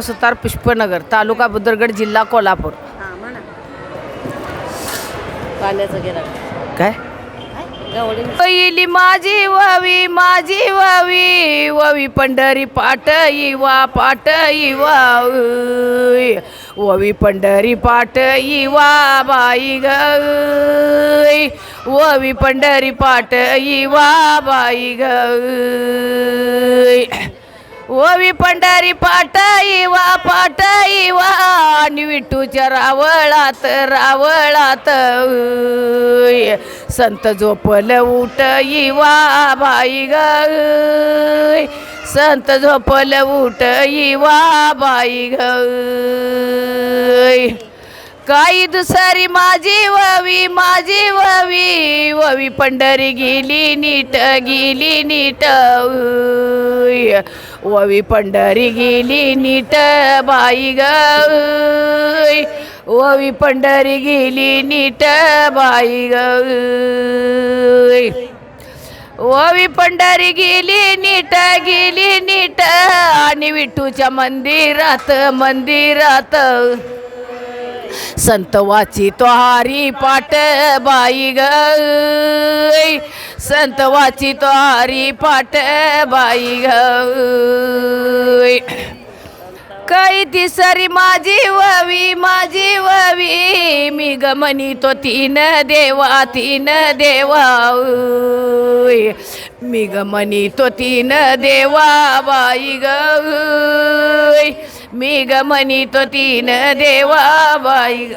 सुतार पुष्पनगर तालुका बुद्रगड जिल्हा कोल्हापूर हा काय पहिली माझी ववी माझी ववी ववी पंढरी पाट इवा पाट इवा. ववी पंढरी पाट इवा बाई ग. ववी पंढरी पाट इवा बाई ग. ओवी पंढरी पाट इवा पाटाई वा आणि विठूच्या रावळात रावळात संत झोपल उठ इवा बाई ग संत झोपल उठ इवा बाई ग काही दुसरी माझी ववी माझी ववी. ववी पंढरी गेली नीट गेली नीट ओवी पंढरी गेली नीट बाई ग. ओवी ववी पंढरी गेली नीट बाई ग. ओवी पंढरी गेली नीट गेली नीट आणि विठूच्या मंदिरात मंदिरात. संत वाची तोहारी पाट बाई ग. संत वाची तोहारी पाट बाई ग. काही तिसरी माझी ववी माझी ववी. मी गमनी तो तीन देवा तीन देवा. मी गमनी तो तीन देवा बाई ग. मी गमनी तो तीन देवा बाई ग.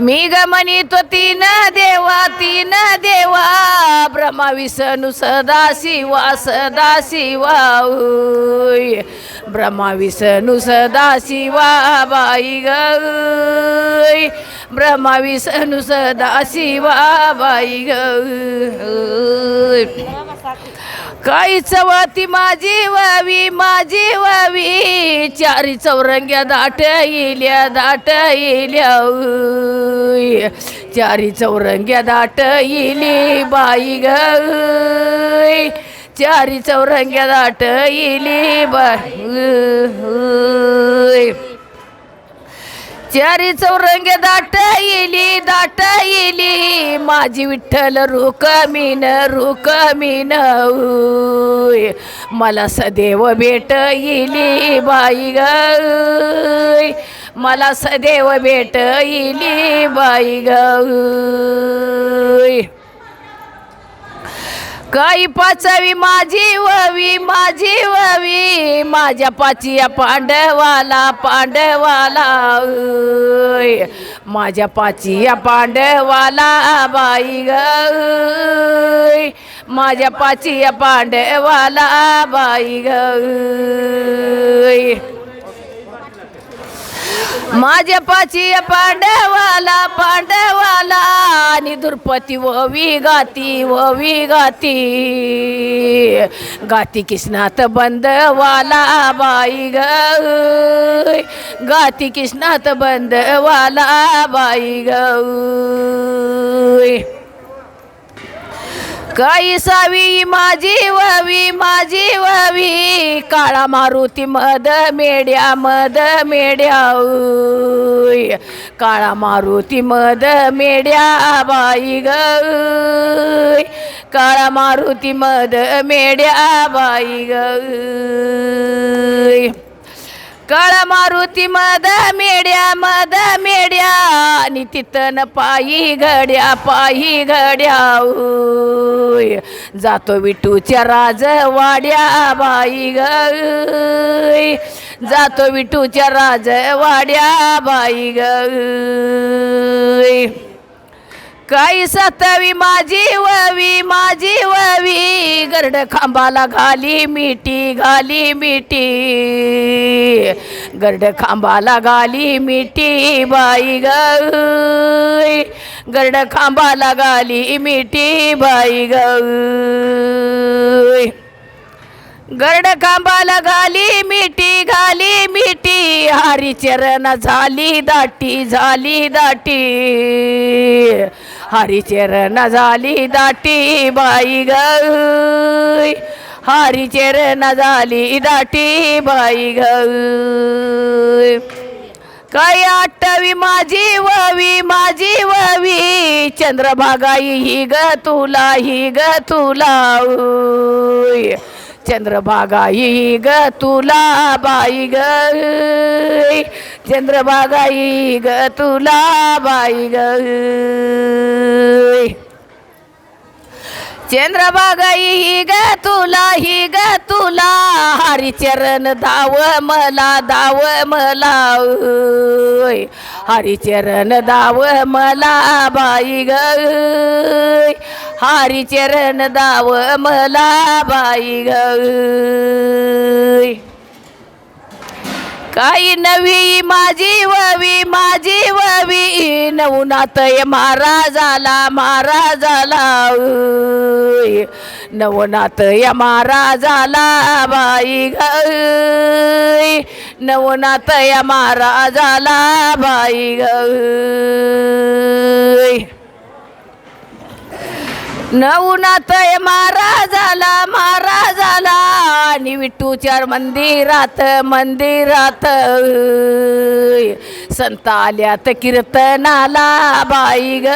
मी गमनी तो तीन देवा तीन देवा ब्रह्मा विष्णू सदा शिवा सदा शिवा ब्रह्मा विष्णू सदा शिवा बाई ग ब्रह्मा विष्णू सदा शिवा बाई ग काही चवती माझी वावी माझी चारी चौरंग्या दाट येल्या दाट येल्या चारी चौरंग्या दाट येली बाई ग चारी चौरंग्या दाट येली बाई चारी चौरंग दाट येली दाट येली माझी विठ्ठल रुकमीन रुकमीन उय. मला सदैव भेट येली बाई ग मला सदैव भेट येली बाई ग काही पाचवी माझी ववी माझी ववी. माझ्या पाचिया पांडवाला पांडवाला. माझ्या पाचिया पांडवाला बाई ग. माझ्या पाचिया पांडवाला बाई ग. माझ्या पाची पांडवाला पांडवाला आणि दुर्पती ववी गाती ववी गाती. गाती किस्नात बंदवाला बाई ग. गाती किस्नात बंदवाला बाई ग. काही सावी माझी ववी माझी ववी. काळा मारुती मद मेड्या मद मेड्या काळा मारुती मद मेड्या बाई ग काळा मारुती मद मेड्या बाई ग काळ मारुती मद मेड्या मद मेड्या आणि तिथन पायी घड्या पायी घड्या जातो विटूच्या राज वाड्या बाई ग जातो विटूच्या राज वाड्या बाई ग काही सतवी माझी ववी माझी ववी गरड खांबाला घाली मिठी घाली मिठी गरड खांबाला गाली मिठी बाई ग गरड खांबाला गाली मिठी बाई ग गरड खांबाला घाली मिठी गाली मिठी हरी चरण झाली दाटी झाली दाटी हरी चरण झाली दाटी बाई ग हारी चरण झाली दाटी बाई ग काय आठवी माझी ववी माझी ववी चंद्रभागाई ही ग तुला ही ग तुला चंद्रभागाई ग तुला बाई ग चंद्रभागाई ग तुला बाई ग चंद्रबागाई ही ग तुला ही ग तुला. हरिचरण धाव मला धाव मला. ओय. हरिचरण धाव मला बाई ग. हरिचरण धाव मला बाई ग. काही नवी माझी ववी माझी ववी. नवनात महाराजाला महाराजाला. उय. नवनाथ या महाराजाला बाई ग. नवनाथ या महाराजाला बाई ग. झाला महाराजाला महाराजाला. आणि विठ्ठूच्या मंदिरात मंदिरात. संत आल्यात कीर्तनाला बाई ग.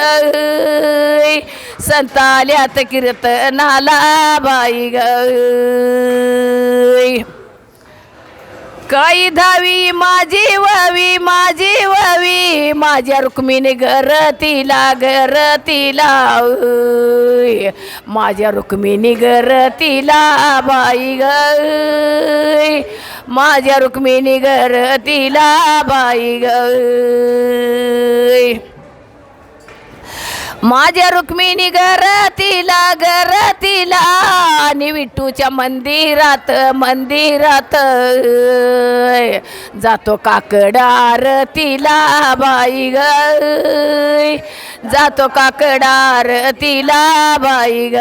संत आल्यात कीर्तनाला बाई ग. काही धावी माझी ववी माझी ववी माझ्या रुक्मिणी घर तिला घर तिला माझ्या रुक्मिणी घर तिला बाई ग माझ्या रुक्मिणी घर तिला बाई ग माझ्या रुक्मिणी गरतीला घरातीला आणि विठूच्या मंदिरात मंदिरात. जातो काकड आरतीला बाई ग. जातो काकड आरतीला बाई ग.